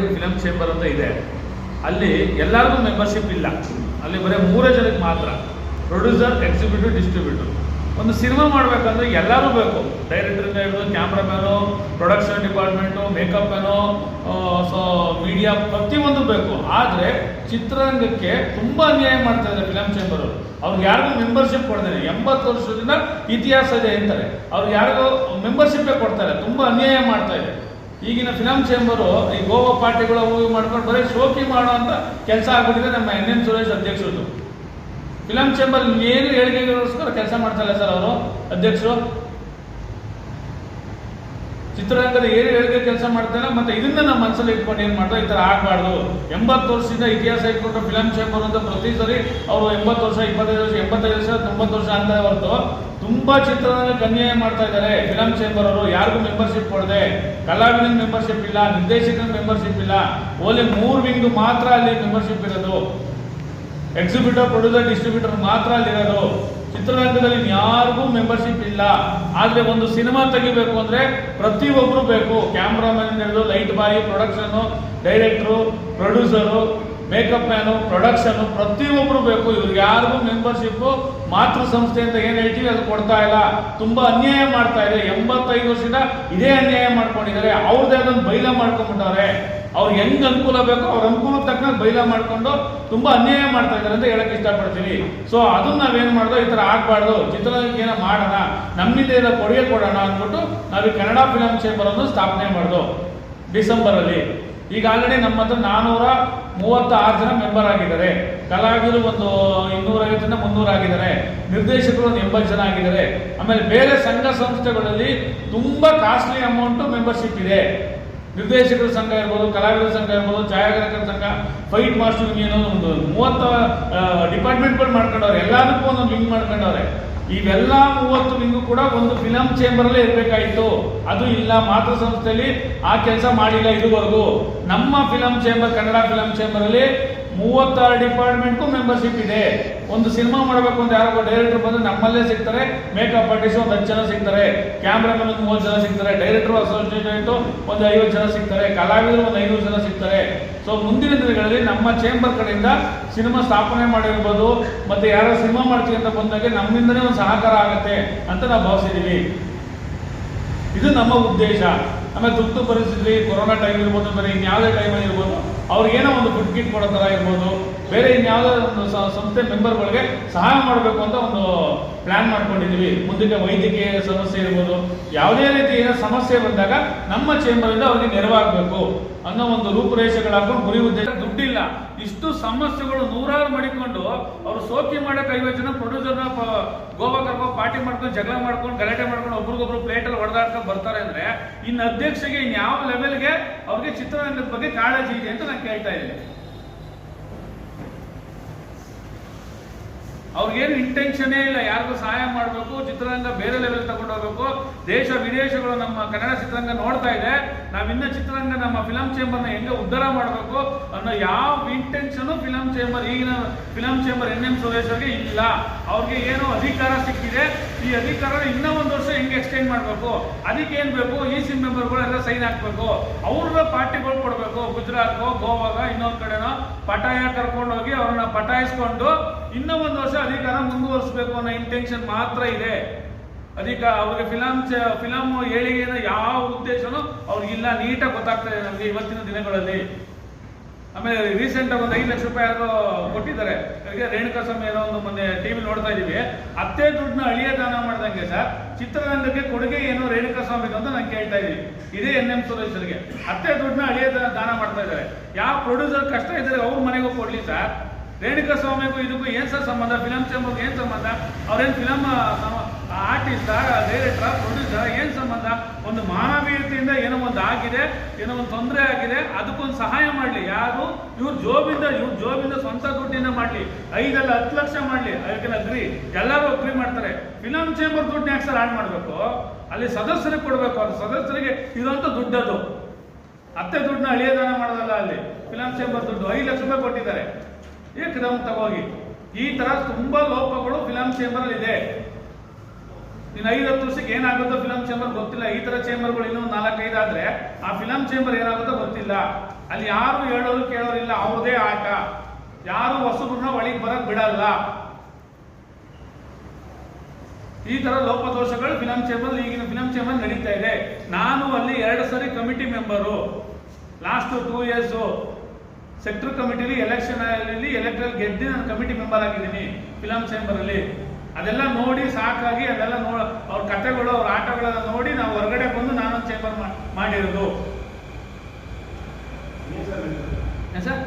ಒಂದು film chamber ಅಂತ ಇದೆ. ಅಲ್ಲಿ ಎಲ್ಲರಿಗೂ ಮೆಂಬರ್ಶಿಪ್ ಇಲ್ಲ. ಅಲ್ಲಿ ಬರೀ ಮೂರೇ ಜನಕ್ಕೆ ಮಾತ್ರ. ಪ್ರೊಡ್ಯೂಸರ್ ಎಕ್ಸಿಕ್ಯೂಟಿವ್ ಡಿಸ್ಟ್ರಿಬ್ಯೂಟರ್ ಒಂದು ಸಿನಿಮಾ ಮಾಡಬೇಕಂದ್ರೆ ಎಲ್ಲರೂ ಬೇಕು. ಡೈರೆಕ್ಟ್ರಿಂದ ಹಿಡಿದು cameraman production department makeup man so media ಪ್ರತಿಯೊಂದು ಬೇಕು. ಆದರೆ ಚಿತ್ರರಂಗಕ್ಕೆ ತುಂಬ ಅನ್ಯಾಯ ಮಾಡ್ತಾ ಇದ್ದಾರೆ ಫಿಲಮ್ ಚೇಂಬರ್ ಅವರು. ಅವ್ರಿಗೆ ಯಾರಿಗೂ ಮೆಂಬರ್ಶಿಪ್ ಕೊಡ್ತಾರೆ ಎಂಬತ್ತು ವರ್ಷದಿಂದ ಇತಿಹಾಸ ಇದೆ ಅಂತಾರೆ. ಅವ್ರಿಗೆ ಯಾರಿಗೂ ಮೆಂಬರ್ಶಿಪ್ಪೇ ಕೊಡ್ತಾರೆ. ತುಂಬ ಅನ್ಯಾಯ ಮಾಡ್ತಾ ಇದೆ. ಈಗಿನ ಫಿಲಮ್ ಚೇಂಬರು ಈ ಗೋವಾ ಪಾರ್ಟಿಗಳ ಮೂವಿ ಮಾಡ್ಕೊಂಡು ಬರೀ ಶೋಕಿ ಮಾಡೋ ಅಂತ ಕೆಲಸ ಆಗ್ಬಿಟ್ಟಿದೆ ನಮ್ಮ ಎನ್ ಎನ್ ಸುರೇಶ್ ಅಧ್ಯಕ್ಷರು ಫಿಲಂ ಚೇಂಬರ್ ಏನು ಹೇಳಿಕೆಗೋಸ್ಕರ ಕೆಲಸ ಮಾಡ್ತಾರೆ ಸರ್ ಅವರು, ಅಧ್ಯಕ್ಷರು? ಚಿತ್ರರಂಗದ ಏನು ಹೇಳಿಕೆ ಕೆಲಸ ಮಾಡ್ತಾರೆ ಮತ್ತೆ ಇದನ್ನ ನಮ್ಮ ಮನಸ್ಸಲ್ಲಿ ಇಟ್ಕೊಂಡು ಏನು ಮಾಡ್ತಾರೆ ಈ ಥರ ಆಗಬಾರ್ದು. ಎಂಬತ್ತು ವರ್ಷದಿಂದ ಇತಿಹಾಸ ಇಟ್ಕೊಂಡು ಫಿಲಮ್ ಚೇಂಬರ್ ಅಂತ ಪ್ರತಿ ಸರಿ ಅವರು ಎಂಬತ್ತು ವರ್ಷ, ಇಪ್ಪತ್ತೈದು ವರ್ಷ, ಎಂಬತ್ತೈದು ವರ್ಷ, ತೊಂಬತ್ತು ವರ್ಷ ಅಂತ ಹೊರತು ತುಂಬಾ ಚಿತ್ರರಂಗಕ್ಕೆ ಅನ್ಯಾಯ ಮಾಡ್ತಾ ಇದ್ದಾರೆ. ಫಿಲಮ್ ಚೇಂಬರ್ ಅವರು ಯಾರಿಗೂ ಮೆಂಬರ್ಶಿಪ್ ಕೊಡದೆ. ಕಲಾವಿದನ ಮೆಂಬರ್ಶಿಪ್ ಇಲ್ಲ, ನಿರ್ದೇಶಕನ ಮೆಂಬರ್ಶಿಪ್ ಇಲ್ಲ. ಓನ್ಲಿ ಮೂರು ವಿಂಗ್ ಮಾತ್ರ ಅಲ್ಲಿ ಮೆಂಬರ್ಶಿಪ್ ಇರೋದು. ಎಕ್ಸಿಬ್ಯೂಟರ್ ಪ್ರೊಡ್ಯೂಸರ್ ಡಿಸ್ಟ್ರಿಬ್ಯೂಟರ್ ಮಾತ್ರ ಅಲ್ಲಿರೋದು. ಚಿತ್ರರಂಗದಲ್ಲಿ ಯಾರಿಗೂ ಮೆಂಬರ್ಶಿಪ್ ಇಲ್ಲ. ಆದರೆ ಒಂದು ಸಿನಿಮಾ ತೆಗಿಬೇಕು ಅಂದ್ರೆ ಪ್ರತಿಯೊಬ್ಬರು ಬೇಕು. ಕ್ಯಾಮ್ರಾಮನ್ ಹಿಡಿದು light boy production director producer makeup man production ಪ್ರತಿಯೊಬ್ಬರು ಬೇಕು. ಇವ್ರಿಗೆ ಯಾರಿಗೂ ಮೆಂಬರ್ಶಿಪ್ ಮಾತೃ ಸಂಸ್ಥೆ ಅಂತ ಏನ್ ಹೇಳ್ತೀವಿ, ಅದು ಕೊಡ್ತಾ ಇಲ್ಲ. ತುಂಬಾ ಅನ್ಯಾಯ ಮಾಡ್ತಾ ಇದೆ. ಎಂಬತ್ತೈದು ವರ್ಷದಿಂದ ಇದೇ ಅನ್ಯಾಯ ಮಾಡ್ಕೊಂಡಿದ್ದಾರೆ. ಅವ್ರದ್ದೇ ಅದನ್ನು ಬೈಲ ಮಾಡ್ಕೊಂಡ್ಬಿಟ್ಟವ್ರೆ. ಅವ್ರು ಹೆಂಗ್ ಅನುಕೂಲ ಬೇಕೋ ಅವ್ರ ಅನುಕೂಲಕ್ಕೆ ತಕ್ಕ ಬೈಲ ಮಾಡಿಕೊಂಡು ತುಂಬಾ ಅನ್ಯಾಯ ಮಾಡ್ತಾ ಇದ್ದಾರೆ ಅಂತ ಹೇಳಕ್ಕೆ ಇಷ್ಟಪಡ್ತೀವಿ ಸೊ ಅದನ್ನ ನಾವೇನು ಮಾಡೋದು ಈ ತರ ಆಗ್ಬಾರ್ದು. ಚಿತ್ರರಂಗಕ್ಕೆ ಏನೋ ಮಾಡೋಣ. ನಮ್ಮಿಂದ ಏನೋ ಕೊಡುಗೆ ಕೊಡೋಣ ಅಂದ್ಬಿಟ್ಟು ನಾವು ಕನ್ನಡ ಫಿಲಂ ಚೇಂಬರ್ ಅನ್ನು ಸ್ಥಾಪನೆ ಮಾಡೋದು ಡಿಸೆಂಬರ್ ಅಲ್ಲಿ ಈಗ ಆಲ್ರೆಡಿ ನಮ್ಮ ಹತ್ರ ನಾನೂರ ಮೂವತ್ತಾರು ಜನ ಮೆಂಬರ್ ಆಗಿದ್ದಾರೆ. ಕಲಾವಿದರು ಒಂದು ಇನ್ನೂರೈವತ್ತರಿಂದ ಮುನ್ನೂರು ಆಗಿದ್ದಾರೆ. ನಿರ್ದೇಶಕರು ಒಂದು ಎಂಬತ್ತು ಜನ ಆಗಿದ್ದಾರೆ. ಆಮೇಲೆ ಬೇರೆ ಸಂಘ ಸಂಸ್ಥೆಗಳಲ್ಲಿ ತುಂಬ ಕಾಸ್ಟ್ಲಿ ಅಮೌಂಟ್ ಮೆಂಬರ್ಶಿಪ್ ಇದೆ. ನಿರ್ದೇಶಕರ ಸಂಘ ಇರ್ಬೋದು, ಕಲಾವಿದರ ಸಂಘ ಇರ್ಬೋದು, ಛಾಯಾಗ್ರಾಹಕರ ಸಂಘ ಫೈಟ್ ಮಾಸ್ಟರ್ ಯೂನಿಯನ್ ಒಂದು ಮೂವತ್ತ ಡಿಪಾರ್ಟ್ಮೆಂಟ್ಗಳು ಮಾಡ್ಕೊಂಡವ್ರೆ. ಎಲ್ಲದಕ್ಕೂ ಒಂದೊಂದು ಲಿಂಕ್ ಮಾಡ್ಕೊಂಡವ್ರೆ. ಇವೆಲ್ಲ ಮೂವತ್ತು ವಿಂಗು ಕೂಡ ಒಂದು ಫಿಲಂ ಚೇಂಬರಲ್ಲೇ ಇರಬೇಕಾಯಿತು. ಅದು ಇಲ್ಲ, ಮಾತೃ ಸಂಸ್ಥೆಯಲ್ಲಿ ಆ ಕೆಲಸ ಮಾಡಿಲ್ಲ ಇದುವರೆಗೂ. ನಮ್ಮ ಫಿಲಂ ಚೇಂಬರ್, ಕನ್ನಡ ಫಿಲಂ ಚೇಂಬರಲ್ಲಿ ಮೂವತ್ತಾರು ಡಿಪಾರ್ಟ್ಮೆಂಟ್ಗೂ ಮೆಂಬರ್ಶಿಪ್ ಇದೆ. ಒಂದು ಸಿನಿಮಾ ಮಾಡಬೇಕು ಅಂತ ಯಾರೋ ಡೈರೆಕ್ಟರ್ ಬಂದ್ರೆ ನಮ್ಮಲ್ಲೇ ಸಿಗ್ತಾರೆ ಮೇಕಪ್ ಆರ್ಟಿಸ್ಟ್ ಒಂದು ಹತ್ತು ಜನ ಸಿಗ್ತಾರೆ ಕ್ಯಾಮ್ರಾಮನ್ ಒಂದು ಮೂವತ್ತು ಜನ ಸಿಗ್ತಾರೆ ಡೈರೆಕ್ಟರ್ ಅಸೋಸಿಯೇಟ್ ಒಂದು ಐವತ್ತು ಜನ ಸಿಗ್ತಾರೆ, ಕಲಾವಿದರು ಒಂದು ಐನೂರು ಜನ ಸಿಗ್ತಾರೆ. ಸೊ ಮುಂದಿನ ದಿನಗಳಲ್ಲಿ ನಮ್ಮ ಚೇಂಬರ್ ಕಡೆಯಿಂದ ಸಿನಿಮಾ ಸ್ಥಾಪನೆ ಮಾಡಿರ್ಬೋದು. ಮತ್ತೆ ಯಾರೋ ಸಿನಿಮಾ ಮಾಡ್ತೀವಿ ಅಂತ ಬಂದಾಗ ನಮ್ಮಿಂದನೇ ಒಂದು ಸಹಕಾರ ಆಗುತ್ತೆ ಅಂತ ನಾವು ಭಾವಿಸಿದ್ದೀವಿ ಇದು ನಮ್ಮ ಉದ್ದೇಶ. ಆಮೇಲೆ ತುರ್ತು ಪರಿಸ್ಥಿತಿ, ಕೊರೋನಾ ಟೈಮ್ ಇರ್ಬೋದು, ಬರೀ ಇನ್ಯಾವುದೇ ಟೈಮಲ್ಲಿ ಇರ್ಬೋದು. ಅವ್ರಿಗೇನೋ ಒಂದು ಗುಡ್ ಕಿಟ್ ಕೊಡೋ ಥರ ಇರ್ಬೋದು. ಬೇರೆ ಇನ್ಯಾವುದೋ ಒಂದು ಸಂಸ್ಥೆ ಮೆಂಬರ್ಗಳಿಗೆ ಸಹಾಯ ಮಾಡಬೇಕು ಅಂತ ಒಂದು ಪ್ಲಾನ್ ಮಾಡ್ಕೊಂಡಿದ್ದೀವಿ. ಮುಂದಕ್ಕೆ ವೈದ್ಯಕೀಯ ಸಮಸ್ಯೆ ಇರ್ಬೋದು, ಯಾವುದೇ ರೀತಿ ಏನೋ ಸಮಸ್ಯೆ ಬಂದಾಗ ನಮ್ಮ ಚೇಂಬರಿಂದ ಅವ್ರಿಗೆ ನೆರವಾಗಬೇಕು ಅನ್ನೋ ಒಂದು ರೂಪುರೇಷೆಗಳಾಕೊಂಡು ಗುರಿ ಉದ್ದೇಶ. ದುಡ್ಡಿಲ್ಲ. ಇಷ್ಟು ಸಮಸ್ಯೆಗಳು ನೂರಾರು ಮಾಡಿಕೊಂಡು ಅವರು ಸೋಕಿ ಮಾಡಕ್ಕೆ ಐವತ್ತು ಜನ ಪ್ರೊಡ್ಯೂಸರ್ನ ಗೋವಾ ಕರ್ಕೊಂಡು ಪಾರ್ಟಿ ಮಾಡ್ಕೊಂಡು ಜಗಳ ಮಾಡ್ಕೊಂಡು ಗಲಾಟೆ ಮಾಡ್ಕೊಂಡು ಒಬ್ರಿಗೊಬ್ರು ಪ್ಲೇಟಲ್ಲಿ ಹೊಡೆದಾಡ್ಕೊಂಡು ಬರ್ತಾರೆ ಅಂದ್ರೆ ಇನ್ನು ಅಧ್ಯಕ್ಷಗೆ ಇನ್ಯಾವ ಲೆವೆಲ್ಗೆ ಅವ್ರಿಗೆ ಚಿತ್ರರಂಗದ ಬಗ್ಗೆ ಕಾಳಜಿ ಇದೆ ಅಂತ ನಾನು ಕೇಳ್ತಾ ಇದ್ದೀನಿ. ಅವ್ರಿಗೇನು ಇಂಟೆನ್ಷನೇ ಇಲ್ಲ, ಯಾರಿಗೂ ಸಹಾಯ ಮಾಡಬೇಕು, ಚಿತ್ರರಂಗ ಬೇರೆ ಲೆವೆಲ್ ತಗೊಂಡು ಹೋಗ್ಬೇಕು. ದೇಶ ವಿದೇಶಗಳು ನಮ್ಮ ಕನ್ನಡ ಚಿತ್ರರಂಗ ನೋಡ್ತಾ ಇದೆ. ನಾವಿನ್ನ ಚಿತ್ರರಂಗ ನಮ್ಮ ಫಿಲಂ ಚೇಂಬರ್ನ ಹೆಂಗೆ ಉದ್ಧಾರ ಮಾಡಬೇಕು ಅನ್ನೋ ಯಾವ ಇಂಟೆನ್ಷನು ಫಿಲಂ ಚೇಂಬರ್ ಈಗಿನ film chamber N M Suresh ಇಲ್ಲ. ಅವ್ರಿಗೆ ಏನು ಅಧಿಕಾರ ಸಿಕ್ಕಿದೆ. ಈ ಅಧಿಕಾರ ಇನ್ನೂ ಒಂದು ವರ್ಷ ಹೆಂಗೆ ಎಕ್ಸ್ಟೆಂಡ್ ಮಾಡಬೇಕು? ಅದಕ್ಕೆ ಏನು ಬೇಕು? ಈ ಸಿ ಮೆಂಬರ್ಗಳೆಲ್ಲ ಸೈನ್ ಹಾಕ್ಬೇಕು. ಅವ್ರನ್ನ ಪಾರ್ಟಿಗಳು ಕೊಡಬೇಕು. ಗುಜರಾತ್ಗೋ, ಗೋವಾಗ, ಇನ್ನೊಂದು ಕಡೆನೋ ಪಟಾಯ ಕರ್ಕೊಂಡು ಹೋಗಿ ಅವ್ರನ್ನ ಪಟಾಯಿಸ್ಕೊಂಡು ಇನ್ನೂ ಒಂದು ವರ್ಷ ಅಧಿಕಾರ ಮುಂದುವರಿಸಬೇಕು ಅನ್ನೋ ಇಂಟೆನ್ಷನ್ ಮಾತ್ರ ಇದೆ. ಅದಕ್ಕೆ ಅವ್ರಿಗೆ ಫಿಲಂ ಫಿಲಮ್ ಏಳಿಗೆಯ ಯಾವ ಉದ್ದೇಶನೂ ಅವ್ರಿಗಿಲ್ಲ. ನೀಟಾಗಿ ಗೊತ್ತಾಗ್ತಾ ಇದೆ ನಮಗೆ ಇವತ್ತಿನ ದಿನಗಳಲ್ಲಿ. ಆಮೇಲೆ ರೀಸೆಂಟ್ ಆಗಿ ಒಂದು ಐದು ಲಕ್ಷ ರೂಪಾಯಿ ಯಾರೋ ಕೊಟ್ಟಿದ್ದಾರೆ. ಅದಕ್ಕೆ ರೇಣುಕಾ ಸ್ವಾಮಿ ಏನೋ ಒಂದು ಮೊನ್ನೆ ಟಿವಿ ನೋಡ್ತಾ ಇದೀವಿ. ಅತ್ತೆ ದುಡ್ಡನ್ನ ಅಳಿಯ ದಾನ ಮಾಡ್ದಂಗೆ ಸರ್, ಚಿತ್ರರಂಗಕ್ಕೆ ಕೊಡುಗೆ ಏನು ರೇಣುಕಾ ಸ್ವಾಮಿ ಅಂತ ನಾನು ಕೇಳ್ತಾ ಇದೀವಿ ಇದೇ ಎನ್ ಎಂ ಸುರೇಶರಿಗೆ ಅತ್ತೆ ದುಡ್ಡನ್ನ ಅಳಿಯ ದಾನ- ಮಾಡ್ತಾ ಇದ್ದಾರೆ. ಯಾವ ಪ್ರೊಡ್ಯೂಸರ್ ಕಷ್ಟ ಇದ್ದಾರೆ ಅವ್ರ ಮನೆಗೂ ಕೊಡಲಿ ಸರ್. ರೇಣುಕಾ ಸ್ವಾಮಿಗೂ ಇದಕ್ಕೂ ಏನು ಸರ್ ಸಂಬಂಧ? ಫಿಲಂ ಚೇಂಬರ್ಗೆ ಏನು ಸಂಬಂಧ? ಅವ್ರೇನು ಫಿಲಂ ಆರ್ಟಿಸ್ಟ ಡೈರೆಕ್ಟರ್ ಪ್ರೊಡ್ಯೂಸರ್ ಏನು ಸಂಬಂಧ? ಒಂದು ಏನೋ ಒಂದು ಆಗಿದೆ ಏನೋ ಒಂದು ತೊಂದರೆ ಆಗಿದೆ, ಅದಕ್ಕೊಂದು ಸಹಾಯ ಮಾಡಲಿ. ಯಾರು? ಇವ್ರ ಜೋಬಿಂದ ಇವ್ರ ಜೋಬಿಂದ ಸ್ವಂತ ದುಡ್ಡಿನ ಮಾಡಲಿ. ಐದಲ್ಲ ಹತ್ತು ಲಕ್ಷ ಮಾಡಲಿ. ಅದಕ್ಕೆ ಅಗ್ರಿ ಎಲ್ಲರೂ ಅಗ್ರಿ ಮಾಡ್ತಾರೆ. ಫಿಲಂ ಚೇಂಬರ್ ದುಡ್ಡು ಯಾಕೆ ಸರ್ ಆಡ್ ಮಾಡಬೇಕು? ಅಲ್ಲಿ ಸದಸ್ಯರಿಗೆ ಕೊಡಬೇಕು. ಅದು ಸದಸ್ಯರಿಗೆ ಇರುವಂತ ದುಡ್ಡದು ಅತ್ತೆ ದುಡ್ಡನ್ನ ಅಳಿಯದಾನ ಮಾಡೋದಲ್ಲ ಅಲ್ಲಿ. ಫಿಲಂ ಚೇಂಬರ್ ದುಡ್ಡು ಐದು ಲಕ್ಷ ರೂಪಾಯಿ ಕೊಟ್ಟಿದ್ದಾರೆ. ಏಕದಮ್ ತಗೋಗಿ. ಈ ತರ ತುಂಬಾ ಲೋಪಗಳು ಫಿಲಂ ಚೇಂಬರ್ ಅಲ್ಲಿ ಇದೆ. ಇನ್ನು ಐದು ಹತ್ತು ವರ್ಷಕ್ಕೆ ಏನಾಗುತ್ತೋ ಫಿಲಂ ಚೇಂಬರ್ ಗೊತ್ತಿಲ್ಲ. ಈ ತರ ಚೇಂಬರ್ಗಳು ಇನ್ನೂ ನಾಲ್ಕೈದು ಆದ್ರೆ ಆ ಫಿಲಂ ಚೇಂಬರ್ ಏನಾಗುತ್ತೋ ಗೊತ್ತಿಲ್ಲ. ಅಲ್ಲಿ ಯಾರು ಹೇಳೋರು ಕೇಳೋರಿಲ್ಲ ಅವ್ರದೇ ಆಟ. ಯಾರು ಹೊಸಬ್ರನ್ನ ಒಳಗೆ ಬರಕ್ ಬಿಡಲ್ಲ. ಈ ತರ ಲೋಪದೋಷಗಳು ಫಿಲಂ ಚೇಂಬರ್ ಈಗಿನ ಫಿಲಂ ಚೇಂಬರ್ ನಡೀತಾ ಇದೆ. ನಾನು ಅಲ್ಲಿ ಎರಡು ಸರಿ committee member last two years sector ಕಮಿಟಿಲಿ election electoral ಗೆದ್ದು ನಾನು ಕಮಿಟಿ ಮೆಂಬರ್ ಆಗಿದ್ದೀನಿ ಫಿಲಂ ಚೇಂಬರ್ ಅಲ್ಲಿ ಅದೆಲ್ಲ ನೋಡಿ ಸಾಕಾಗಿ ಅದೆಲ್ಲ ನೋಡ ಅವ್ರ ಕಥೆಗಳು ಅವ್ರ ಆಟಗಳೆಲ್ಲ ನೋಡಿ ನಾವು ಹೊರಗಡೆ ಬಂದು ನಾನೊಂದು ಚೇಂಬರ್ ಮಾಡಿರೋದು. ಸರ್?